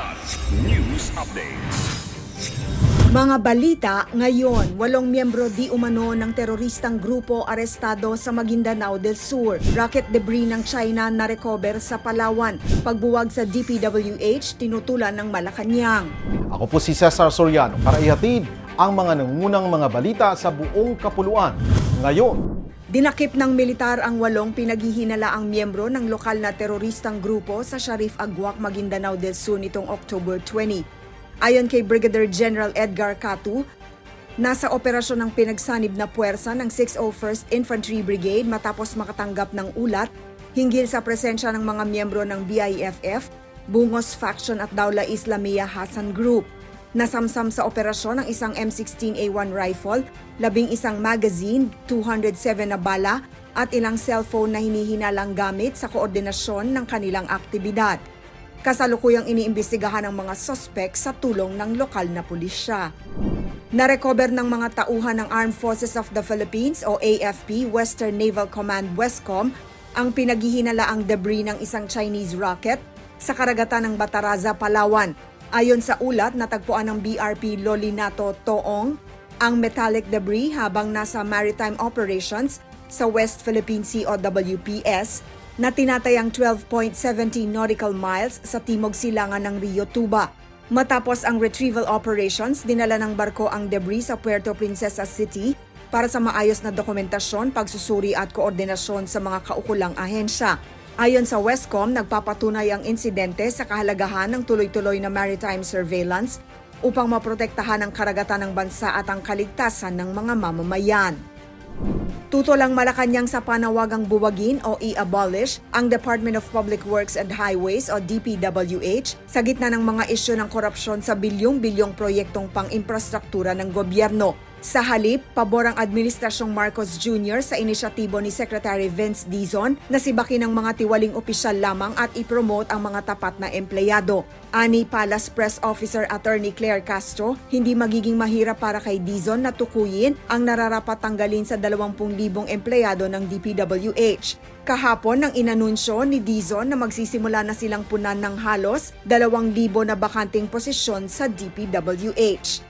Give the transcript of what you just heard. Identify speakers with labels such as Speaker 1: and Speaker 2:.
Speaker 1: Kilat News Updates.
Speaker 2: Mga balita ngayon, walong miyembro di umano ng teroristang grupo arestado sa Maguindanao del Sur. Rocket debris ng China na recover sa Palawan. Pagbuwag sa DPWH, tinutulan ng Malacanang.
Speaker 3: Ako po si Cesar Soriano para ihatid ang mga nangungunang mga balita sa buong kapuluan. Ngayon,
Speaker 2: Dinakip ng militar ang walong pinaghihinalaang miyembro ng lokal na teroristang grupo sa Sharif Agwak, Maguindanao del Sur nitong October 20. Ayon kay Brigadier General Edgar Catu, nasa operasyon ng pinagsanib na puwersa ng 601st Infantry Brigade matapos makatanggap ng ulat hinggil sa presensya ng mga miyembro ng BIFF, Bungos Faction at Daula Islamia Hassan Group. Nasamsam sa operasyon ang isang M16A1 rifle, labing isang magazine, 207 na bala, at ilang cellphone na hinihinalang gamit sa koordinasyon ng kanilang aktibidad. Kasalukuyang iniimbestigahan ng mga sospek sa tulong ng lokal na pulisya. Narecover ng mga tauhan ng Armed Forces of the Philippines o AFP Western Naval Command Westcom ang pinaghihinalaang debris ng isang Chinese rocket sa karagatan ng Bataraza, Palawan. Ayon sa ulat, natagpuan ng BRP Lolinato Toong ang metallic debris habang nasa maritime operations sa West Philippine Sea o WPS na tinatayang 12.70 nautical miles sa timog silangan ng Rio Tuba. Matapos ang retrieval operations, dinala ng barko ang debris sa Puerto Princesa City para sa maayos na dokumentasyon, pagsusuri at koordinasyon sa mga kaukulang ahensya. Ayon sa Westcom, nagpapatunay ang insidente sa kahalagahan ng tuloy-tuloy na maritime surveillance upang maprotektahan ang karagatan ng bansa at ang kaligtasan ng mga mamamayan. Tuto lang Malacanang sa panawagang buwagin o i-abolish ang Department of Public Works and Highways o DPWH sa gitna ng mga isyu ng korupsyon sa bilyong-bilyong proyektong pang-infrastruktura ng gobyerno. Sa halip, pabor ang Administrasyong Marcos Jr. sa inisyatibo ni Secretary Vince Dizon na sibakin ng mga tiwaling opisyal lamang at ipromote ang mga tapat na empleyado. Ani Palace Press Officer Attorney Claire Castro, hindi magiging mahirap para kay Dizon na tukuyin ang nararapat tanggalin sa 20,000 empleyado ng DPWH. Kahapon nang inanunsyo ni Dizon na magsisimula na silang punan ng halos 2,000 na bakanting posisyon sa DPWH.